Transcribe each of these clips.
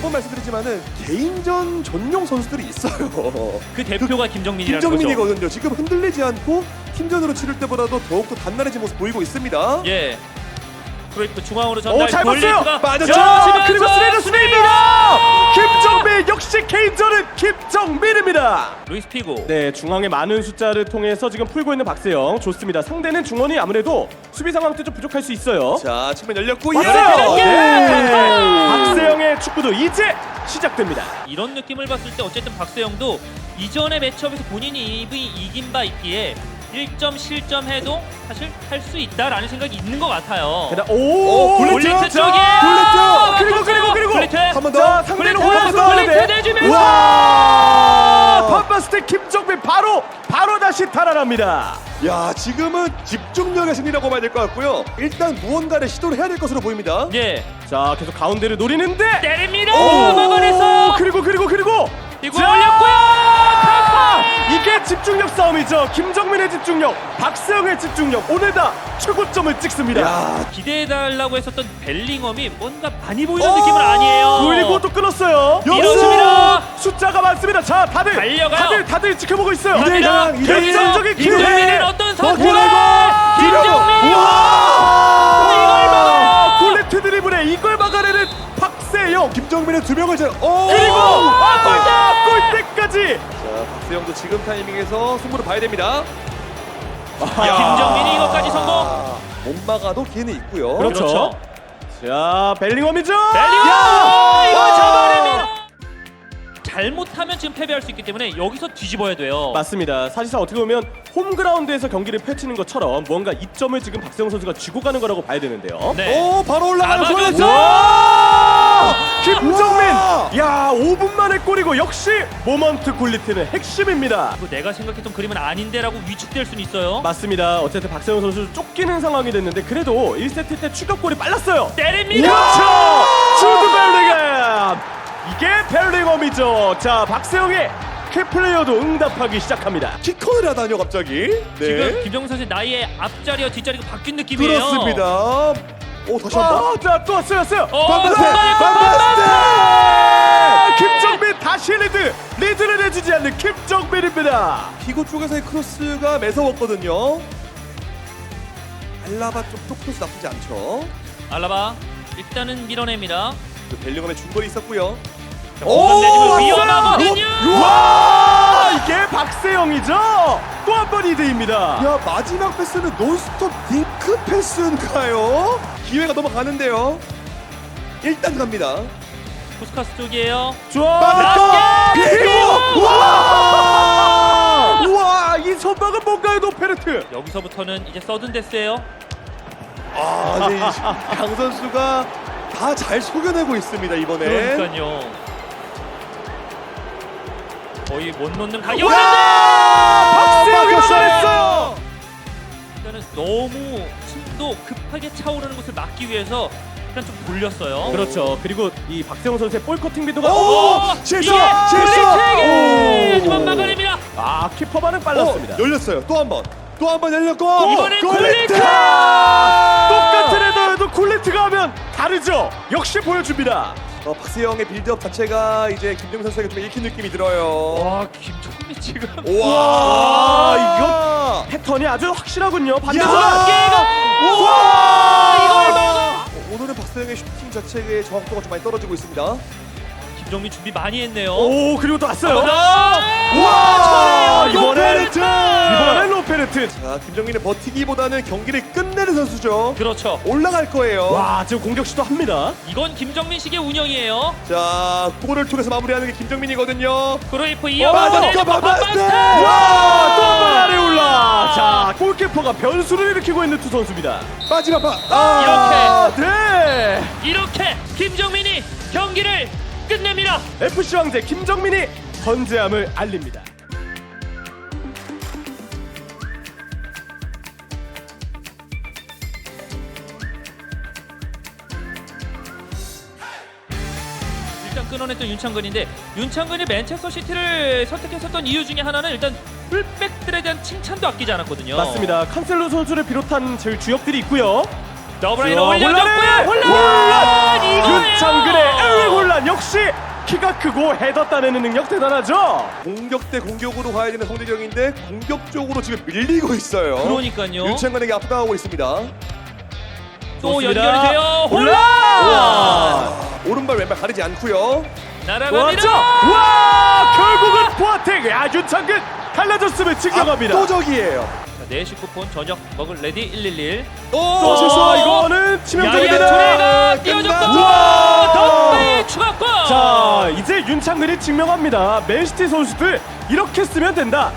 뭐 매번 말씀드리지만은 개인전 전용 선수들이 있어요. 그 대표가 김정민이라는 거죠. 김정민이거든요. 지금 흔들리지 않고 팀전으로 치를 때보다도 더욱더 단단해진 모습 보이고 있습니다. 예. 크로이프 중앙으로 전달. 오잘 봤어요. 맞았죠. 자 그리고 찌르면서 스레드스입니다. 김정민 역시 개인전은 김정민입니다. 루이스 피고. 네 중앙의 많은 숫자를 통해서 지금 풀고 있는 박세영 좋습니다. 상대는 중원이 아무래도 수비 상황 때좀 부족할 수 있어요. 자, 측면 열렸고! 예! 네. 박세영의 축구도 이제 시작됩니다. 이런 느낌을 봤을 때 어쨌든 박세영도 이전의 매치업에서 본인이 이긴 바 있기에 1점 실점해도 사실 할 수 있다라는 생각이 있는 것 같아요. 오, 굴리트 자, 쪽이에요. 굴리트 그리고 그리고 그리고 굴리트. 한번자 더. 상대는 올라가서 굴리트 하는데 내주면서. 와 팜바스틱 김정민 바로 바로 다시 달아납니다. 야, 지금은 집중력의 승리라고 봐야 될 것 같고요. 일단 무언가를 시도를 해야 될 것으로 보입니다. 예. 자 계속 가운데를 노리는데 때립니다. 오, 막아내서 그리고 그리고 그리고 이거 자, 올렸고요. 이게 집중력 싸움이죠. 김정민의 집중력, 박세영의 집중력 오늘 다 최고점을 찍습니다. 야, 기대해달라고 했었던 벨링엄이 뭔가 많이 보이는 느낌은 아니에요. 그리고 또 끊었어요. 이렇습니다. 숫자가 많습니다. 자 다들 달려가요. 다들 다들 지켜보고 있어요. 갑니다. 강, 이대일 결정적인 기회. 김정민은 어떤 선수? 버텨내고 김정민. 와! 골레트 드리블에 이걸 막아내는 박세영. 김정민의 두 명을 잘. 오! 그리고 아, 지금 타이밍에서 승부를 봐야 됩니다. 김정민이 이것까지 성공. 아, 못 막아도 기회는 있고요. 그렇죠. 그렇죠. 자 벨링엄이죠. 벨링엄 야! 이거 잡아냅니다. 잘못하면 지금 패배할 수 있기 때문에 여기서 뒤집어야 돼요. 맞습니다. 사실상 어떻게 보면 홈그라운드에서 경기를 펼치는 것처럼 뭔가 이점을 지금 박세영 선수가 쥐고 가는 거라고 봐야 되는데요. 네. 오, 바로 올라가는. 골레트. 와! 김정민! 와! 야, 5분 만에 골이고 역시 모먼트 굴리트는 핵심입니다. 이거 내가 생각했던 그림은 아닌데라고 위축될 수는 있어요. 맞습니다. 어쨌든 박세영 선수 쫓기는 상황이 됐는데 그래도 1세트 때 추격골이 빨랐어요. 때립니다. 그렇죠! 주드 벨링엄! 이게 벨링엄이죠. 자, 박세영의 키플레이어도 응답하기 시작합니다. 키컨을 하다뇨 갑자기. 네. 지금 김정민 선수 나이의 앞자리와 뒷자리가 바뀐 느낌이에요. 그렇습니다. 오, 다시 한 번. 아, 자, 또 왔어요, 왔어요. 어, 반바스테! 선방했고 반바스테! 아, 김정민 다시 리드! 리드를 내주지 않는 김정민입니다. 피고 쪽에서의 크로스가 매서웠거든요. 알라바 쪽도 크로스 나쁘지 않죠. 알라바 일단은 밀어냅니다. 그 벨링엄의 중거리 있었고요. 자, 공간 내주면! 위험하거든요. 와 이게 박세영이죠 또 한번 2대입니다 야 마지막 패스는 논스톱 딩크 패스인가요? 기회가 넘어가는데요. 일단 갑니다. 코스카스 쪽이에요. 좋아 피고 와! 우와 이 선방은 뭔가요 노페르트 여기서부터는 이제 서든 데스예요. 아, 네, 강 선수가 다 잘 속여내고 있습니다 이번에. 그러니까요. 거의 못 놓는 가격. 막혔어요. 막아냈어요 일단은 너무 심도 급하게 차오르는 것을 막기 위해서 일단 좀 돌렸어요. 그렇죠 그리고 이 박세영 선수의 볼 커팅 비도가 오! 어, 실수! 이게 실수! 오! 하지만 막아냅니다. 아 키퍼 반응 빨랐습니다 어, 열렸어요. 또 한 번. 또 한 번 열렸고. 이번엔 굴리트! 똑같은 헤더에도 굴리트가 하면 다르죠 역시 보여줍니다 어, 박세영의 빌드업 자체가 이제 김정민 선수에게 좀 읽힌 느낌이 들어요. 와 김정민 지금. 와, 이거 패턴이 아주 확실하군요. 반대쪽 야! 와. 이걸 오늘은 박세영의 슈팅 자체의 정확도가 좀 많이 떨어지고 있습니다. 김정민 준비 많이 했네요. 오 그리고 또 왔어요 와! 와 이번엔 이번엔 이번엔 로페르트 자, 김정민은 버티기보다는 경기를 끝내는 선수죠. 그렇죠. 올라갈 거예요. 와 지금 공격 시도합니다 이건 김정민식의 운영이에요. 자, 골을 통해서 마무리하는 게 김정민이거든요. 이어받아내고 반바스테! 와또 한번 아래 올라 자 골키퍼가 변수를 일으키고 있는 두 선수입니다 마지막 파. 아, 네 이렇게 김정민이 경기를 끝냅니다. FC 왕제 김정민이 선제함을 알립니다 일단 끊어냈던 윤창근인데 윤창근이 맨체스터 시티를 선택했었던 이유 중에 하나는 일단 풀백들에 대한 칭찬도 아끼지 않았거든요. 맞습니다 칸셀로 선수를 비롯한 제 주역들이 있고요 더블라인을 자, 올려줬고요. 혼란! 혼란! 이거예요. 윤창근의 엘리 혼란 역시 크고 헤더 따내는 능력 대단하죠. 공격 대 공격으로 가야 되는 성대경인데 공격적으로 지금 밀리고 있어요. 그러니까요. 윤창관에게 압도당하고 있습니다. 또 좋습니다. 연결이 돼요. 와, 오른발 왼발 가리지 않고요. 날아갑니다. 왔죠? 와 결국은 보아텍 야 윤창근 갈라졌음을 증명합니다. 압도적이에요. 자, 내시 쿠폰 저녁 먹을 레디 111. 오, 또 실수. 이거는 야야 치명적입니다. 끝났다. 뛰어줬고 우와! 덤베이 추가골. 자 이제 윤창근이 증명합니다. 맨시티 선수들 이렇게 쓰면 된다.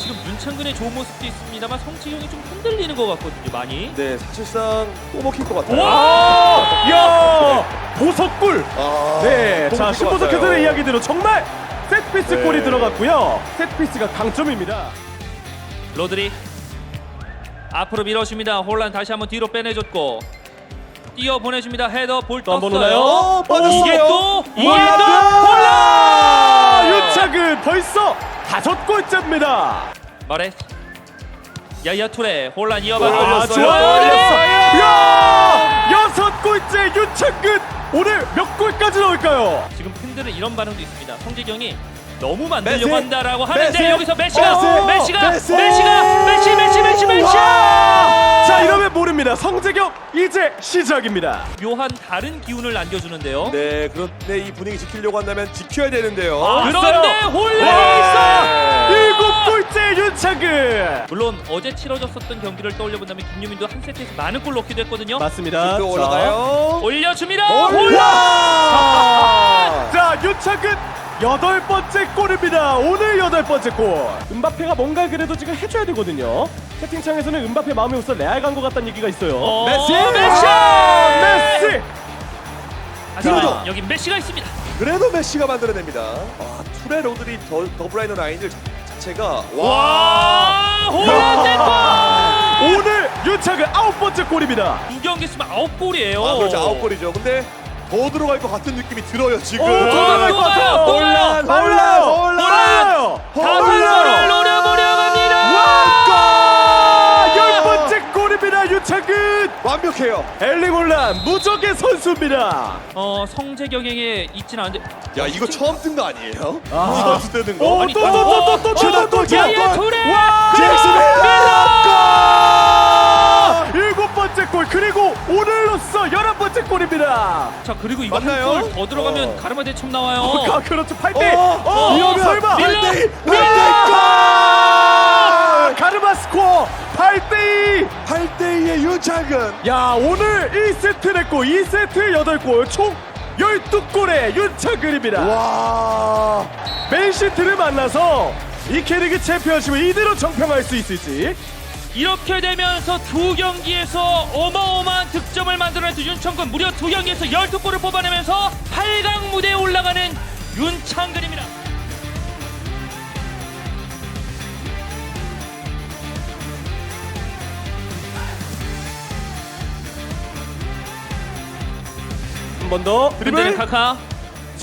지금 윤창근의 좋은 모습도 있습니다만 성치경이 좀 흔들리는 것 같거든요. 많이. 네, 사실상 또 먹힐 것 같아요. 와! 야 보석골. 아, 네, 또 자 먹힐 것 신보석해설의 같아요. 이야기대로 정말 세트피스 네. 골이 들어갔고요. 세트피스가 강점입니다. 로드리 앞으로 밀어줍니다. 홀란 다시 한번 뒤로 빼내줬고 뛰어 보내줍니다. 헤더 볼 한번 떴어요. 오나요? 어, 빠졌어요. 이게 또 이게 홀란! 윤창근 벌써 다섯 골째입니다. 마레 야야 투레 홀란 이어받고 아, 올렸어요. 좋아요. 야, 여섯 골째 윤창근 오늘 몇 골까지 넣을까요? 지금 팬들은 이런 반응도 있습니다. 성재경이 너무 만들려고 메시! 한다라고 하는데 메시! 여기서 메시가 메시! 메시가 메시! 메시가 메시 메시 메시 메시 자 이러면 모릅니다. 성재경 이제 시작입니다. 묘한 다른 기운을 남겨주는데요. 네, 그런데 이 분위기 지키려고 한다면 지켜야 되는데요. 아, 그런데 있어요. 홀란이 있어. 일곱 골째 윤창근. 물론 어제 치러졌었던 경기를 떠올려 본다면 김유민도 한 세트에서 많은 골 넣기도 했거든요. 맞습니다. 또 올라가요. 올려줍니다. 홀란. 자 윤창근 여덟 번째 골입니다. 오늘 여덟 번째 골. 은바페가 뭔가 그래도 지금 해줘야 되거든요. 채팅창에서는 은바페 마음에 없어 레알 간 것 같다는 얘기가 있어요. 어, 메시! 메시. 아, 메시. 하지만 그래도- 여기 메시가 있습니다. 그래도 메시가 만들어냅니다. 아, 투레 로드리 더, 더블라이너 라인들 자- 자체가 와. 와, 홀란 대골. 오늘 윤창근 아홉 번째 골입니다. 두 경기 쓰면 아홉 골이에요. 아, 그렇죠. 아홉 골이죠. 근데 더 들어갈 것 같은 느낌이 들어요, 지금. 오, 더 들어갈 것 같아요. 또 가요. 홀란, 홀란, 홀란. 빨라요. 다섯 골을 노려보려 갑니다. 와! 열 번째 골입니다. 윤창근. 완벽해요. 엘링 홀란 무적의 선수입니다. 어, 성재경에게 있진 않은데 야, 이거 처음 뜬 거 아니에요? 아. 이 선수 뜨는 거. 오또또또또또 최다골, 야야 최다골. 투레. 와! 잭슨 일곱 번째 골 그리고 오늘로써 열한 번째 골입니다. 자 그리고 이거 맞나요? 한골더 들어가면 어. 가르마 대첩 나와요. 아, 그렇죠. 8대. 어, 어, 이러면 설마. 밀러! 8대2, 아, 8대2 가르마 스코어 8대 2. 8대2의 윤창근. 야, 오늘 1세트 냈고 2세트 8골 총 12골의 윤창근입니다. 와. 맨시티를 만나서 이 캐릭의 챔피언십을 이대로 정평할 수 있을지 이렇게 되면서 두 경기에서 어마어마한 득점을 만들어낸 윤창근 무려 두 경기에서 12골을 뽑아내면서 8강 무대에 올라가는 윤창근입니다. 한 번 더. 드리블 드리블 카카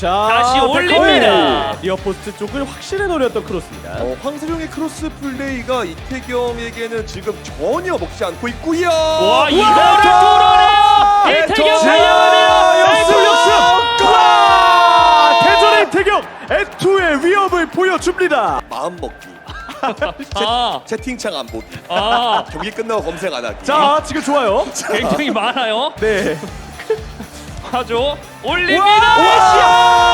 자 다시 백허의 올립니다. 리어 포스트 쪽을 확실히 노렸던 크로스입니다 어, 황세종의 크로스 플레이가 이태경에게는 지금 전혀 먹지 않고 있고요. 와 이거를 와! 뚫어내요. 이태경 자, 달려가며 역습 역습 와 대전의 이태경 에투의 위협을 보여줍니다 마음 먹기. 아, 채 팅창 안 보기. 아 경기 끝나고 검색 안 하기. 자 지금 좋아요 굉장히 많아요. 네 하죠. 올립니다.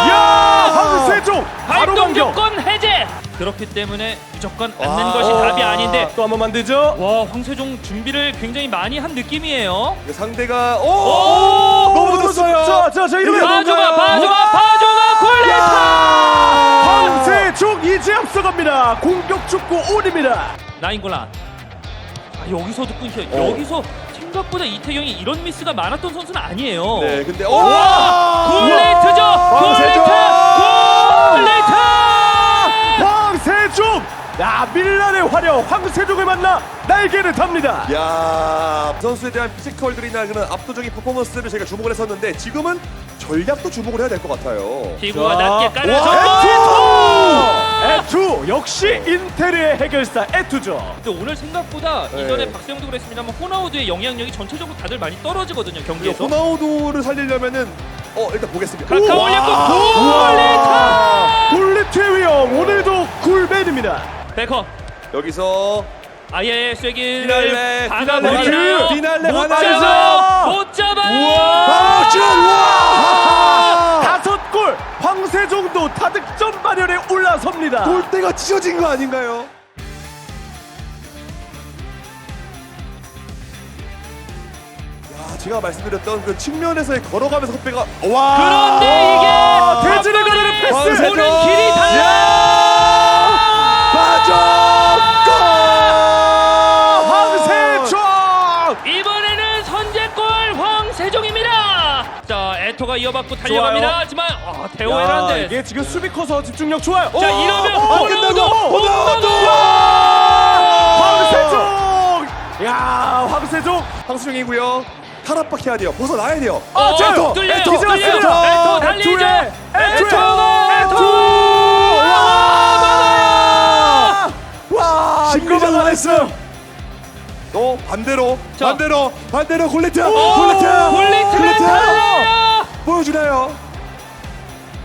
야 황세종 바로 활동 반격 조건 해제. 그렇기 때문에 무조건 앉는 와. 것이 답이 아닌데 또 한 번 만들죠 와 황세종 준비를 굉장히 많이 한 느낌이에요. 상대가 오, 오! 너무 늦었어요. 자 자 자 이러면 이게 바조가 뭔가요? 바조가 바조가 골레타. 황세종 이제 앞서갑니다 공격 축구 온입니다 나인골란. 아, 여기서도 끊겨. 어. 여기서 생각보다 이태경이 이런 미스가 많았던 선수는 아니에요. 네, 근데 오! 와! 골레트죠. 황세종! 골레트. 골레트. 황세종 야 밀란의 화력 황세종을 만나 날개를 답니다 야 선수에 대한 피지컬들이나 그런 압도적인 퍼포먼스를 제가 주목을 했었는데 지금은 전략도 주목을 해야 될 것 같아요. 피구가 자, 낮게 와, 깔아줬고 에투 역시 인테리의 해결사 에투죠 근데 오늘 생각보다 네. 이전에 박세영도 그랬습니다만 호나우드의 영향력이 전체적으로 다들 많이 떨어지거든요 그리고 경기에서 호나우도를 살리려면은 어 일단 보겠습니다. 카카 오! 올렸고 와! 골레타 세트의 위험 오늘도 굴맨입니다. 백허 여기서 아예 쐐기를 피날레, 박아버리나요? 피날레 못? 잡아! 못 잡아요! 박준 와! 황세종도 타득점 반열에 올라섭니다. 골대가 찢어진 거 아닌가요? 야, 제가 말씀드렸던 그 측면에서의 걸어가면서 헛배가 와! 그런데 이게 아, 대진을 가르는 패스! 보는 황세종! 길이 달라! 빠 에토가 이어받고 달려갑니다. 좋아요. 하지만 아, 야, 대호 에란데. 이게 지금 수비 커서 집중력 좋아요. 자 이러면 어, 어, 호나우두 끝나고! 호나우두 황세종! 야, 황세종! 황수정이고요. 탈압박해야 돼요. 벗어나야 돼요. 어, 자, 에토 뚫려요. 에토 뚫려요. 왔습니다. 에토 달리죠. 에토에, 에토에, 에토가 에토! 에토. 와! 와, 이거 심리전 막아냈어요. 또 반대로 자. 반대로 반대로 골리트 오, 골리트 골리트가 달려요. 보여주나요?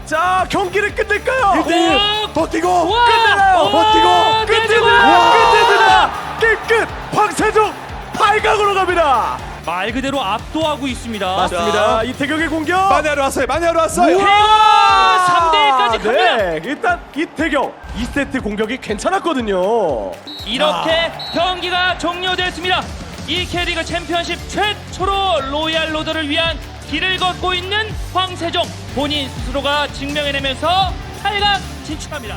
자, 경기를 끝낼까요? 오. 1대1 버티고 와! 끝내나요? 오, 버티고! 끝냅니다. 끝냅니다. 끝끝 황세종 8강으로 갑니다. 말 그대로 압도하고 있습니다. 맞습니다. 이태경의 공격. 마네아로 왔어요 마네아로 왔어요 태호가 3대1까지 갑니다. 네, 일단 이태경 2세트 공격이 괜찮았거든요. 이렇게 경기가 종료됐습니다. 이 K리그 챔피언십 최초로 로얄 로드를 위한 길을 걷고 있는 황세종 본인 스스로가 증명해내면서 8강 진출합니다.